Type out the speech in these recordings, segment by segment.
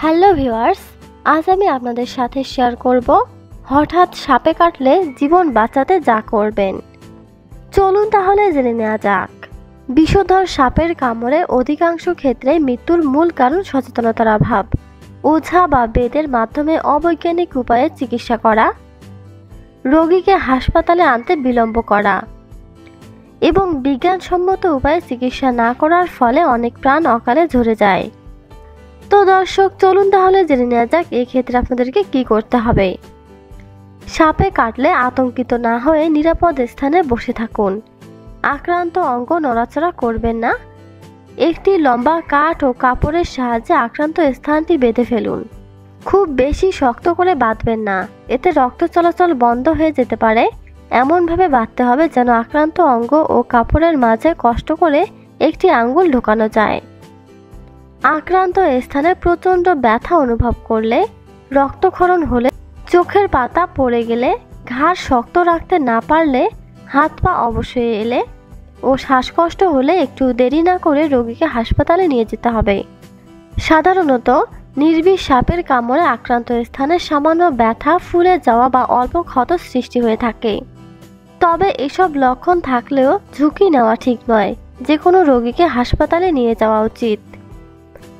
Hello viewers, আজ আমি আপনাদের সাথে শেয়ার করব হঠাৎ সাপে কাটলে জীবন বাঁচাতে যা করবেন। চলুন তাহলে জেনে নেওয়া যাক। বিষধর সাপের কামড়ে অধিকাংশ ক্ষেত্রে মৃত্যুর মূল কারণ সচেতনতার অভাব। ওঝা বা বেদের মাধ্যমে অবৈজ্ঞানিক উপায়ে চিকিৎসা করা। রোগীকে হাসপাতালে আনতে বিলম্ব করা। এবং বিজ্ঞানসম্মত উপায়ে চিকিৎসা না করার ফলে অনেক প্রাণ অকালে ঝরে যায়। তো দর্শক, চলুন তাহলে জেনে নেওয়া যাক ক্ষেত্রে আপনাদেরকে কি করতে হবে। সাপে কাটলে আতঙ্কিত না হয়ে নিরাপদ স্থানে বসে থাকুন। আক্রান্ত অঙ্গ নড়াচড়া করবেন না। একটি লম্বা কাঠ ও কাপড়ের সাহায্যে আক্রান্ত স্থানটি বেঁধে ফেলুন। খুব বেশি শক্ত করে বাঁধবেন না, এতে রক্ত চলাচল বন্ধ হয়ে যেতে পারে। এমনভাবে বাঁধতে হবে যেন আক্রান্ত অঙ্গ ও কাপড়ের মাঝে কষ্ট করে একটি আঙ্গুল ঢোকানো যায়। আক্রান্ত স্থানে প্রচণ্ড ব্যথা অনুভব করলে, রক্তক্ষরণ হলে, চোখের পাতা পড়ে গেলে, ঘাড় শক্ত রাখতে না পারলে, হাত পা অবশ্যই এলে ও শ্বাসকষ্ট হলে একটু দেরি না করে রোগীকে হাসপাতালে নিয়ে যেতে হবে। সাধারণত নির্বিষ সাপের কামড়ে আক্রান্ত স্থানে সামান্য ব্যথা, ফুলে যাওয়া বা অল্প ক্ষত সৃষ্টি হয়ে থাকে। তবে এসব লক্ষণ থাকলেও ঝুঁকি নেওয়া ঠিক নয়। যে কোনো রোগীকে হাসপাতালে নিয়ে যাওয়া উচিত।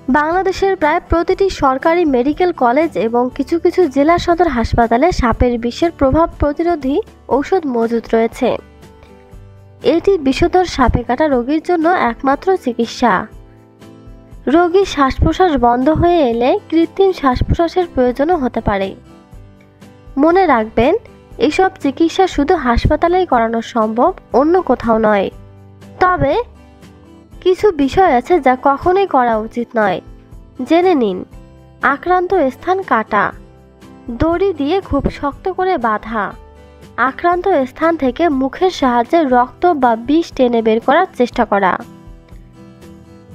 বাংলাদেশের প্রায় প্রতিটি সরকারি মেডিকেল কলেজ এবং কিছু কিছু জেলা সদর হাসপাতালে সাপের বিষের প্রভাব প্রতিরোধী ঔষধ মজুদ রয়েছে। এটি বিষধর সাপে কাটা রোগীর জন্য একমাত্র চিকিৎসা। রোগীর শ্বাস প্রশ্বাস বন্ধ হয়ে এলে কৃত্রিম শ্বাস প্রশ্বাসের প্রয়োজনও হতে পারে। মনে রাখবেন, এসব চিকিৎসা শুধু হাসপাতালেই করানো সম্ভব, অন্য কোথাও নয়। তবে কিছু বিষয় আছে যা কখনোই করা উচিত নয়। জেনে নিন, আক্রান্ত স্থান কাটা। দড়ি দিয়ে খুব শক্ত করে বাঁধা। আক্রান্ত স্থান থেকে মুখের সাহায্যে রক্ত বা বিষ টেনে বের করার চেষ্টা করা।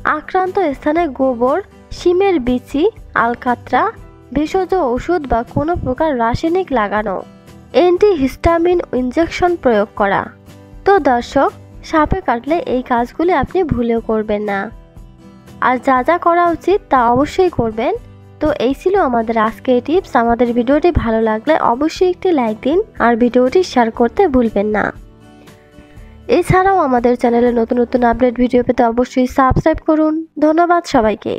আক্রান্ত স্থানে গোবর, শিমের বিচি, আলকাত্রা, ভেষজ ওষুধ বা কোনো প্রকার রাসায়নিক লাগানো। অ্যান্টিহিস্টামিন ইনজেকশন প্রয়োগ করা। তো দর্শক সাপে কাটলে এই কাজগুলি আপনি ভুলেও করবেন না। আর যা যা করা উচিত তা অবশ্যই করবেন। তো এই ছিল আমাদের আজকের টিপস। আমাদের ভিডিওটি ভালো লাগলে অবশ্যই একটি লাইক দিন আর ভিডিওটি শেয়ার করতে ভুলবেন না। এছাড়াও আমাদের চ্যানেলে নতুন নতুন আপডেট ভিডিও পেতে অবশ্যই সাবস্ক্রাইব করুন। ধন্যবাদ সবাইকে।